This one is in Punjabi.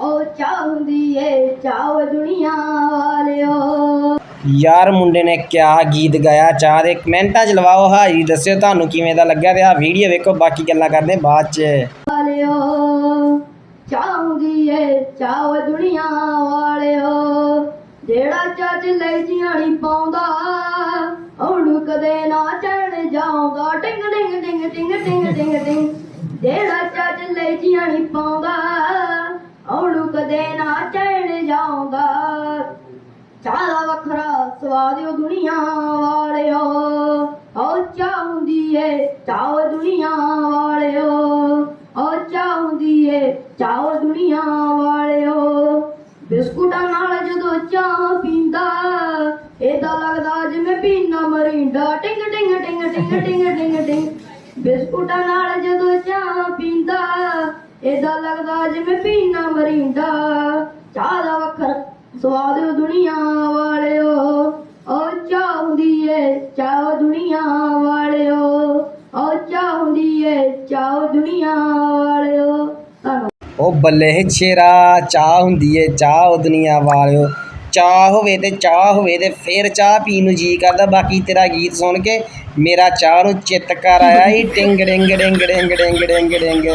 ਉਹ ਚਾਹ ਹੁੰਦੀ ਏ ਚਾਹ ਦੁਨੀਆ ਵਾਲਿਓ। ਯਾਰ ਮੁੰਡੇ ਨੇ ਕਿਆ ਗੀਤ ਗਾਇਆ ਚਾਹ ਦੇ ਕਮੈਂਟਾਂ 'ਚ ਲਵਾਓ ਹਾਈ ਦੱਸਿਓ ਤੁਹਾਨੂੰ ਕਿਵੇਂ ਦਾ ਲੱਗਿਆ ਤੇ ਆ ਵੀਡੀਓ ਵੇਖੋ ਬਾਕੀ ਗੱਲਾਂ ਕਰਦੇ ਬਾਅਦ 'ਚ। ਵਾਲਿਓ ਚਾਹ ਹੁੰਦੀ ਏ ਚਾਹ ਦੁਨੀਆ ਵਾਲਿਓ। ਜਿਹੜਾ ਚੱਜ ਲਈ ਜਿਆਣੀ ਪਾਉਂਦਾ ਉਹਨੂੰ ਕਦੇ ਨਾ ਚੜਨ ਜਾਉਂਦਾ ਟਿੰਗ ਟਿੰਗ ਟਿੰਗ ਟਿੰਗ ਟਿੰਗ ਟਿੰਗ ਟਿੰਗ। ਜਿਹੜਾ ਚੱਜ ਲਈ ਜਿਆਣੀ ਪਾਉਂਦਾ ਚਾਹ ਵੱਖਰਾ ਸਵਾਦਿਓ ਓ ਦੁਨੀਆ ਵਾਲਿਓ। ਓ ਚਾਹ ਹੁੰਦੀ ਏ ਚਾਹ ਦੁਨੀਆ ਵਾਲਿਓ। ਓ ਚਾਹ ਹੁੰਦੀ ਏ ਚਾਹ ਦੁਨੀਆ ਵਾਲਿਓ। ਬਿਸਕੁਟਾਂ ਨਾਲ ਜਦੋਂ ਚਾਹ ਪੀਂਦਾ, ਏਦਾਂ ਲੱਗਦਾ ਜਿਵੇਂ ਪੀਣਾ ਮਰਿੰਡਾ। ਟਿੰਗ ਟਿੰਗ ਟਿੰਗ ਟਿੰਗ ਟਿੰਗ ਟਿੰਗ ਟਿੰਗ। ਬਿਸਕੁਟਾਂ ਨਾਲ ਜਦੋਂ ਚਾਹ ਪੀਂਦਾ, ਏਦਾਂ ਲੱਗਦਾ ਜਿਵੇਂ ਪੀਣਾ ਸਵਾਦ ਦੁਨੀਆ ਵਾਲਿਓ ਓ ਚਾਹ ਏ ਚਾਹ ਦੁਨੀਆ ਵਾਲਿਓ ਓ ਚਾਹ ਏ ਚਾਹ ਦੁਨੀਆ ਵਾਲਿਓ। ਉਹ ਬੱਲੇ ਸ਼ੇਰਾ ਚਾਹ ਹੁੰਦੀ ਏ ਚਾਹ ਉਹ ਦੁਨੀਆ ਵਾਲਿਓ। ਚਾਹ ਹੋਵੇ ਤੇ ਚਾਹ ਹੋਵੇ ਤੇ ਫੇਰ ਚਾਹ ਪੀਣ ਨੂੰ ਜੀ ਕਰਦਾ। ਬਾਕੀ ਤੇਰਾ ਗੀਤ ਸੁਣ ਕੇ ਮੇਰਾ ਚਾਹ ਨੂੰ ਚਿੱਤ ਕਰ ਆਇਆ ਹੀ ਟਿੰਗ ਡਿੰਗ ਡਿੰਗ ਡਿੰਗ ਡਿੰਗ ਡਿੰਗ ਡਿੰਗ।